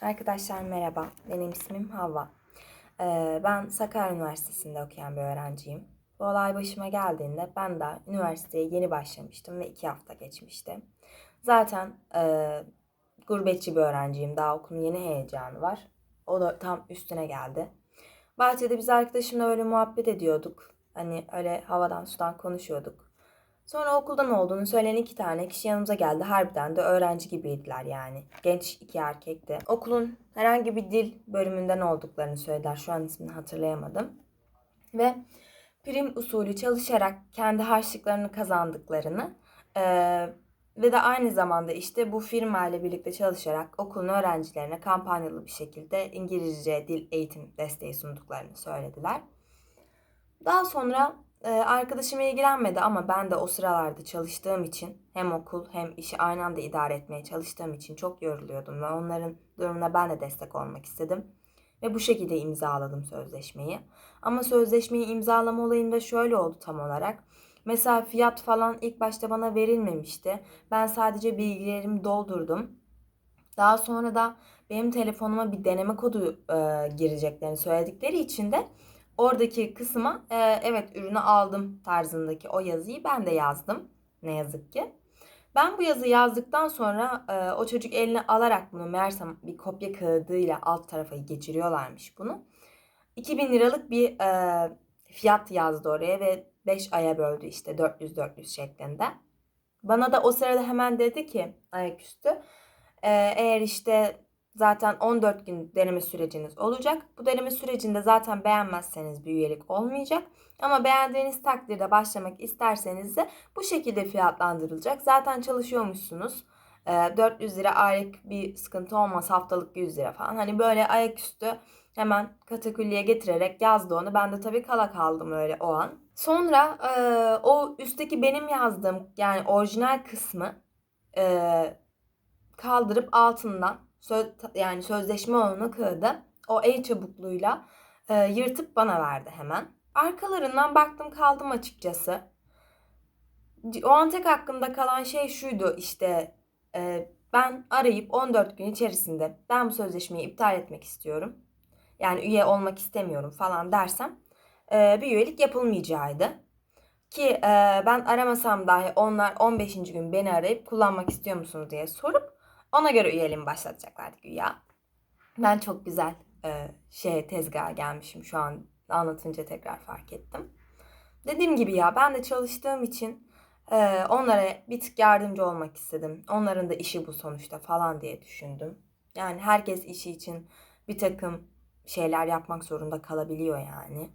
Arkadaşlar merhaba, benim ismim Havva. Ee, ben Sakarya Üniversitesi'nde okuyan bir öğrenciyim. Bu olay başıma geldiğinde ben de üniversiteye yeni başlamıştım ve iki hafta geçmişti. Zaten e, gurbetçi bir öğrenciyim, daha okulun yeni heyecanı var. O da tam üstüne geldi. Bahçede biz arkadaşımla öyle muhabbet ediyorduk. Hani öyle havadan sudan konuşuyorduk. Sonra okuldan olduğunu söyleyen iki tane kişi yanımıza geldi. Harbiden de öğrenci gibiydiler yani. Genç iki erkekti. Okulun herhangi bir dil bölümünden olduklarını söylediler. Şu an ismini hatırlayamadım. Ve prim usulü çalışarak kendi harçlıklarını kazandıklarını eee, ve de aynı zamanda işte bu firma ile birlikte çalışarak okulun öğrencilerine kampanyalı bir şekilde İngilizce dil eğitim desteği sunduklarını söylediler. Daha sonra e, arkadaşım ilgilenmedi ama ben de o sıralarda çalıştığım için hem okul hem işi aynı anda idare etmeye çalıştığım için çok yoruluyordum ve onların durumuna ben de destek olmak istedim. Ve bu şekilde imzaladım sözleşmeyi. Ama sözleşmeyi imzalama olayında şöyle oldu tam olarak. Mesela fiyat falan ilk başta bana verilmemişti. Ben sadece bilgilerimi doldurdum. Daha sonra da benim telefonuma bir deneme kodu e, gireceklerini söyledikleri için de oradaki kısma e, evet ürünü aldım tarzındaki o yazıyı ben de yazdım. Ne yazık ki. Ben bu yazıyı yazdıktan sonra e, o çocuk eline alarak bunu meğersem bir kopya kağıdıyla alt tarafa geçiriyorlarmış bunu. 2000 liralık bir e, fiyat yazdı oraya ve 5 aya böldü işte 400-400 şeklinde. Bana da o sırada hemen dedi ki ayaküstü e, eğer işte zaten 14 gün deneme süreciniz olacak. Bu deneme sürecinde zaten beğenmezseniz bir üyelik olmayacak. Ama beğendiğiniz takdirde başlamak isterseniz de bu şekilde fiyatlandırılacak. Zaten çalışıyormuşsunuz. E, 400 lira aylık bir sıkıntı olmaz haftalık 100 lira falan. Hani böyle ayaküstü hemen katakülliye getirerek yazdı onu. Ben de tabii kala kaldım öyle o an. Sonra e, o üstteki benim yazdığım yani orijinal kısmı e, kaldırıp altından söz, yani sözleşme olan kağıdı o el çabukluğuyla e, yırtıp bana verdi hemen. Arkalarından baktım kaldım açıkçası. O an tek aklımda kalan şey şuydu işte e, ben arayıp 14 gün içerisinde ben bu sözleşmeyi iptal etmek istiyorum. Yani üye olmak istemiyorum falan dersem e, bir üyelik yapılmayacağıydı. Ki e, ben aramasam dahi onlar 15. gün beni arayıp kullanmak istiyor musunuz diye sorup ona göre üyeliğimi başlatacaklardı güya. Ben çok güzel e, şey tezgaha gelmişim şu an anlatınca tekrar fark ettim. Dediğim gibi ya ben de çalıştığım için e, onlara bir tık yardımcı olmak istedim. Onların da işi bu sonuçta falan diye düşündüm. Yani herkes işi için bir takım şeyler yapmak zorunda kalabiliyor yani.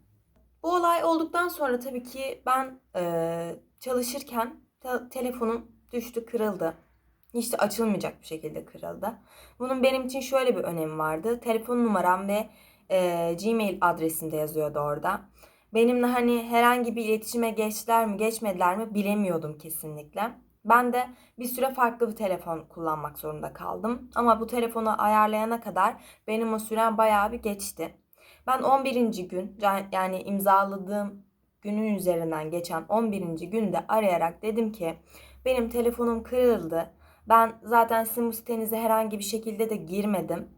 Bu olay olduktan sonra tabii ki ben e, çalışırken te- telefonum düştü, kırıldı. Hiç açılmayacak bir şekilde kırıldı. Bunun benim için şöyle bir önemi vardı. Telefon numaram ve e, Gmail adresim de yazıyordu orada. Benimle hani herhangi bir iletişime geçtiler mi geçmediler mi bilemiyordum kesinlikle. Ben de bir süre farklı bir telefon kullanmak zorunda kaldım. Ama bu telefonu ayarlayana kadar benim o süren bayağı bir geçti. Ben 11. gün yani imzaladığım günün üzerinden geçen 11. günde arayarak dedim ki benim telefonum kırıldı. Ben zaten sizin bu sitenize herhangi bir şekilde de girmedim.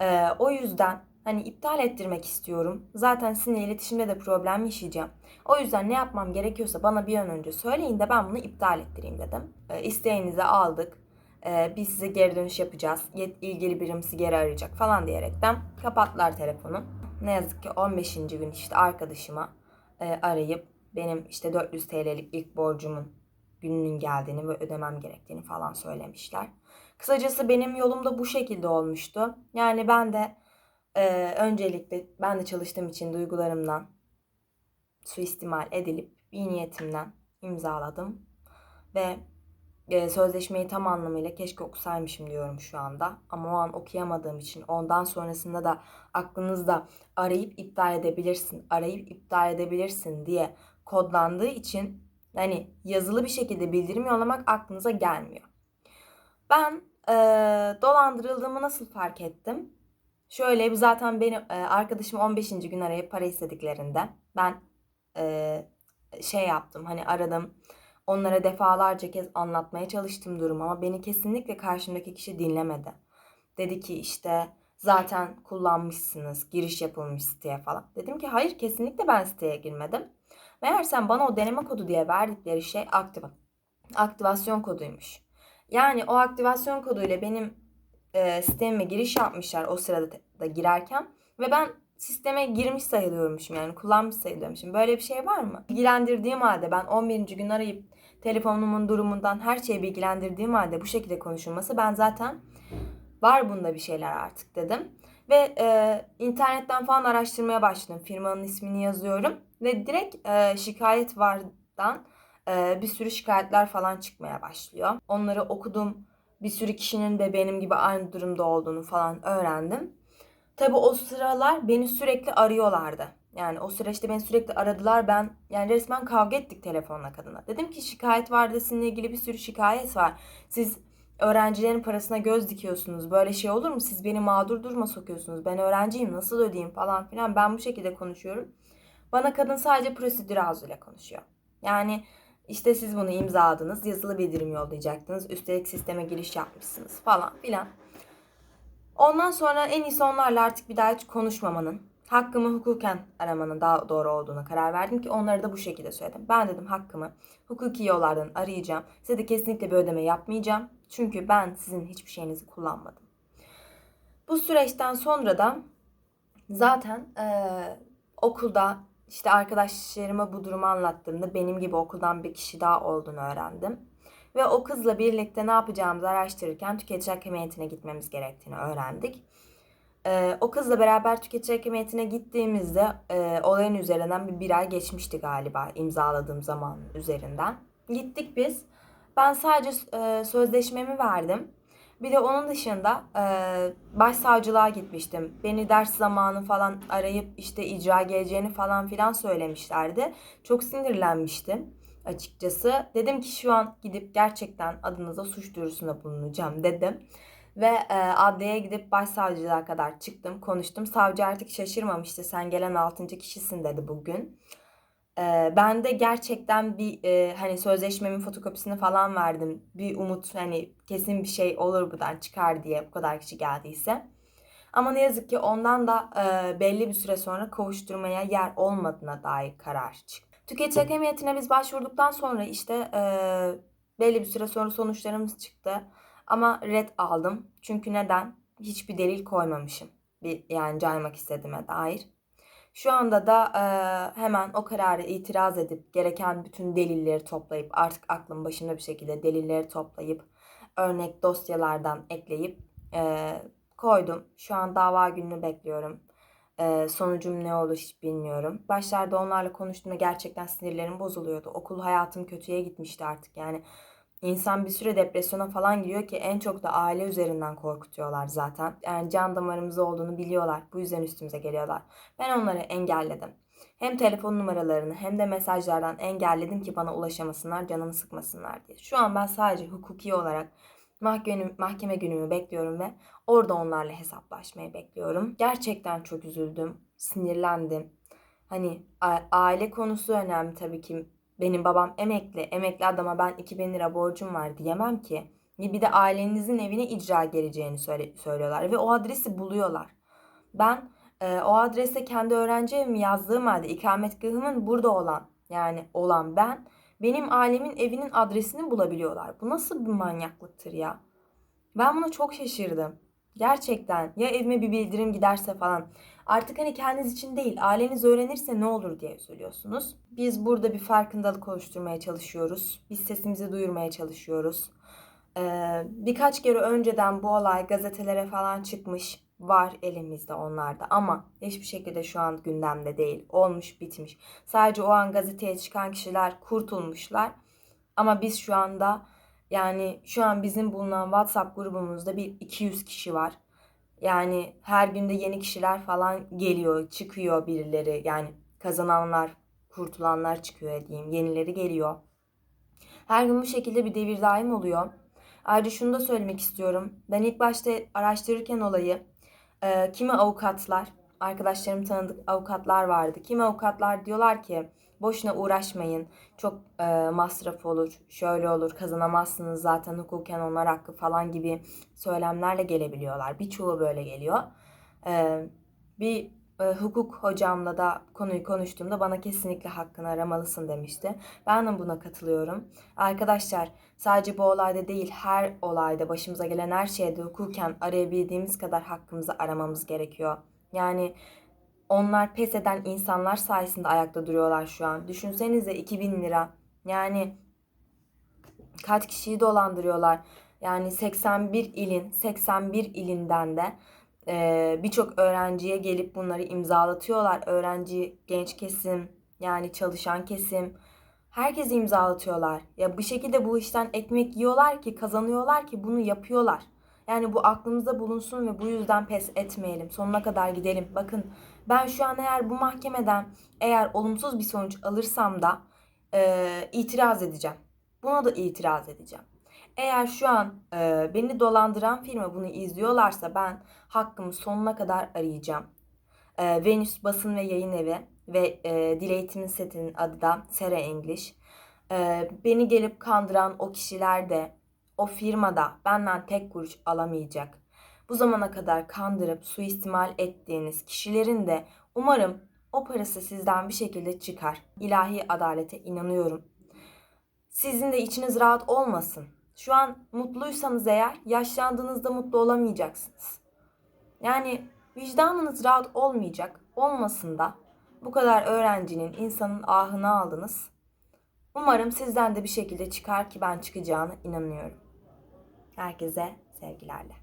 Ee, o yüzden hani iptal ettirmek istiyorum. Zaten sizinle iletişimde de problem yaşayacağım. O yüzden ne yapmam gerekiyorsa bana bir an önce söyleyin de ben bunu iptal ettireyim dedim. Ee, isteğinizi aldık. Ee, biz size geri dönüş yapacağız. ilgili birim sizi geri arayacak falan diyerekten kapattılar telefonu. Ne yazık ki 15. gün işte arkadaşıma e, arayıp benim işte 400 TL'lik ilk borcumun gününün geldiğini ve ödemem gerektiğini falan söylemişler. Kısacası benim yolum da bu şekilde olmuştu. Yani ben de e, öncelikle ben de çalıştığım için duygularımdan suistimal edilip bir niyetimden imzaladım. Ve e, sözleşmeyi tam anlamıyla keşke okusaymışım diyorum şu anda. Ama o an okuyamadığım için ondan sonrasında da aklınızda arayıp iptal edebilirsin, arayıp iptal edebilirsin diye kodlandığı için hani yazılı bir şekilde bildirim yollamak aklınıza gelmiyor. Ben e, dolandırıldığımı nasıl fark ettim? Şöyle bir zaten benim e, arkadaşım 15. gün arayıp para istediklerinde ben e, şey yaptım hani aradım onlara defalarca kez anlatmaya çalıştım durumu ama beni kesinlikle karşımdaki kişi dinlemedi. Dedi ki işte Zaten kullanmışsınız, giriş yapılmış siteye falan. Dedim ki hayır kesinlikle ben siteye girmedim. Meğersem bana o deneme kodu diye verdikleri şey aktiva aktivasyon koduymuş. Yani o aktivasyon koduyla benim e, sistemime giriş yapmışlar o sırada da girerken ve ben sisteme girmiş sayılıyormuşum yani kullanmış sayılıyormuşum. Böyle bir şey var mı? Bilgilendirdiğim halde ben 11. gün arayıp telefonumun durumundan her şeyi bilgilendirdiğim halde bu şekilde konuşulması ben zaten var bunda bir şeyler artık dedim. Ve e, internetten falan araştırmaya başladım. Firmanın ismini yazıyorum ve direkt e, şikayet vardan e, bir sürü şikayetler falan çıkmaya başlıyor. Onları okudum. Bir sürü kişinin de benim gibi aynı durumda olduğunu falan öğrendim. Tabi o sıralar beni sürekli arıyorlardı. Yani o süreçte beni sürekli aradılar. Ben yani resmen kavga ettik telefonla kadına. Dedim ki şikayet vardı sizinle ilgili bir sürü şikayet var. Siz öğrencilerin parasına göz dikiyorsunuz. Böyle şey olur mu? Siz beni mağdur duruma sokuyorsunuz. Ben öğrenciyim nasıl ödeyeyim falan filan. Ben bu şekilde konuşuyorum. Bana kadın sadece prosedür ağzıyla konuşuyor. Yani işte siz bunu imzaladınız, yazılı bildirim yollayacaktınız, üstelik sisteme giriş yapmışsınız falan filan. Ondan sonra en iyisi onlarla artık bir daha hiç konuşmamanın, hakkımı hukuken aramanın daha doğru olduğuna karar verdim ki onları da bu şekilde söyledim. Ben dedim hakkımı hukuki yollardan arayacağım. Size de kesinlikle bir ödeme yapmayacağım. Çünkü ben sizin hiçbir şeyinizi kullanmadım. Bu süreçten sonra da zaten e, okulda işte arkadaşlarıma bu durumu anlattığımda benim gibi okuldan bir kişi daha olduğunu öğrendim. Ve o kızla birlikte ne yapacağımızı araştırırken tüketici hakimiyetine gitmemiz gerektiğini öğrendik. Ee, o kızla beraber tüketici hakimiyetine gittiğimizde e, olayın üzerinden bir, bir ay geçmişti galiba imzaladığım zaman üzerinden. Gittik biz. Ben sadece e, sözleşmemi verdim. Bir de onun dışında e, başsavcılığa gitmiştim. Beni ders zamanı falan arayıp işte icra geleceğini falan filan söylemişlerdi. Çok sinirlenmiştim açıkçası. Dedim ki şu an gidip gerçekten adınıza suç duyurusunda bulunacağım dedim. Ve e, adliyeye gidip başsavcılığa kadar çıktım, konuştum. Savcı artık şaşırmamıştı. Sen gelen 6. kişisin dedi bugün. E, ben de gerçekten bir e, hani sözleşmemin fotokopisini falan verdim. Bir umut hani kesin bir şey olur buradan çıkar diye bu kadar kişi geldiyse. Ama ne yazık ki ondan da e, belli bir süre sonra kovuşturmaya yer olmadığına dair karar çıktı. Tüketici hakemiyetine biz başvurduktan sonra işte e, belli bir süre sonra sonuçlarımız çıktı. Ama red aldım. Çünkü neden? Hiçbir delil koymamışım. Bir, yani caymak istediğime dair. Şu anda da e, hemen o kararı itiraz edip gereken bütün delilleri toplayıp artık aklım başında bir şekilde delilleri toplayıp örnek dosyalardan ekleyip e, koydum. Şu an dava gününü bekliyorum. E, sonucum ne olur hiç bilmiyorum. Başlarda onlarla konuştuğumda gerçekten sinirlerim bozuluyordu. Okul hayatım kötüye gitmişti artık. Yani insan bir süre depresyona falan giriyor ki en çok da aile üzerinden korkutuyorlar zaten. Yani can damarımız olduğunu biliyorlar. Bu yüzden üstümüze geliyorlar. Ben onları engelledim. Hem telefon numaralarını hem de mesajlardan engelledim ki bana ulaşamasınlar, canımı sıkmasınlar diye. Şu an ben sadece hukuki olarak mahkeme, mahkeme günümü bekliyorum ve orada onlarla hesaplaşmayı bekliyorum. Gerçekten çok üzüldüm, sinirlendim. Hani aile konusu önemli tabii ki. Benim babam emekli, emekli adama ben 2000 lira borcum var diyemem ki. Bir de ailenizin evine icra geleceğini söyle, söylüyorlar ve o adresi buluyorlar. Ben e, o adrese kendi öğrenci evimi yazdığım halde ikametgahımın burada olan yani olan ben benim ailemin evinin adresini bulabiliyorlar. Bu nasıl bir manyaklıktır ya? Ben buna çok şaşırdım. Gerçekten ya evime bir bildirim giderse falan. Artık hani kendiniz için değil aileniz öğrenirse ne olur diye söylüyorsunuz. Biz burada bir farkındalık oluşturmaya çalışıyoruz. Biz sesimizi duyurmaya çalışıyoruz. Ee, birkaç kere önceden bu olay gazetelere falan çıkmış var elimizde onlarda ama hiçbir şekilde şu an gündemde değil. Olmuş bitmiş. Sadece o an gazeteye çıkan kişiler kurtulmuşlar. Ama biz şu anda yani şu an bizim bulunan WhatsApp grubumuzda bir 200 kişi var. Yani her günde yeni kişiler falan geliyor, çıkıyor birileri. Yani kazananlar, kurtulanlar çıkıyor diyeyim. Yenileri geliyor. Her gün bu şekilde bir devir daim oluyor. Ayrıca şunu da söylemek istiyorum. Ben ilk başta araştırırken olayı e, kimi avukatlar, arkadaşlarım tanıdık avukatlar vardı. Kimi avukatlar diyorlar ki boşuna uğraşmayın. Çok e, masraf olur, şöyle olur, kazanamazsınız zaten hukuken onlar hakkı falan gibi söylemlerle gelebiliyorlar. Birçoğu böyle geliyor. Ee, bir e, hukuk hocamla da konuyu konuştuğumda bana kesinlikle hakkını aramalısın demişti. Ben de buna katılıyorum. Arkadaşlar sadece bu olayda değil her olayda başımıza gelen her şeyde hukuken arayabildiğimiz kadar hakkımızı aramamız gerekiyor. Yani onlar pes eden insanlar sayesinde ayakta duruyorlar şu an. Düşünsenize 2000 lira. Yani kaç kişiyi dolandırıyorlar. Yani 81 ilin 81 ilinden de e, birçok öğrenciye gelip bunları imzalatıyorlar. Öğrenci, genç kesim, yani çalışan kesim. Herkesi imzalatıyorlar. Ya bu şekilde bu işten ekmek yiyorlar ki, kazanıyorlar ki bunu yapıyorlar. Yani bu aklımızda bulunsun ve bu yüzden pes etmeyelim. Sonuna kadar gidelim. Bakın ben şu an eğer bu mahkemeden eğer olumsuz bir sonuç alırsam da e, itiraz edeceğim. Buna da itiraz edeceğim. Eğer şu an e, beni dolandıran firma bunu izliyorlarsa ben hakkımı sonuna kadar arayacağım. E, Venüs Basın ve Yayın Evi ve e, Dil Eğitimi Seti'nin adı da Sera English. E, beni gelip kandıran o kişiler de o firmada benden tek kuruş alamayacak. Bu zamana kadar kandırıp suistimal ettiğiniz kişilerin de umarım o parası sizden bir şekilde çıkar. İlahi adalete inanıyorum. Sizin de içiniz rahat olmasın. Şu an mutluysanız eğer yaşlandığınızda mutlu olamayacaksınız. Yani vicdanınız rahat olmayacak. Olmasın da bu kadar öğrencinin, insanın ahını aldınız. Umarım sizden de bir şekilde çıkar ki ben çıkacağına inanıyorum. Herkese sevgilerle.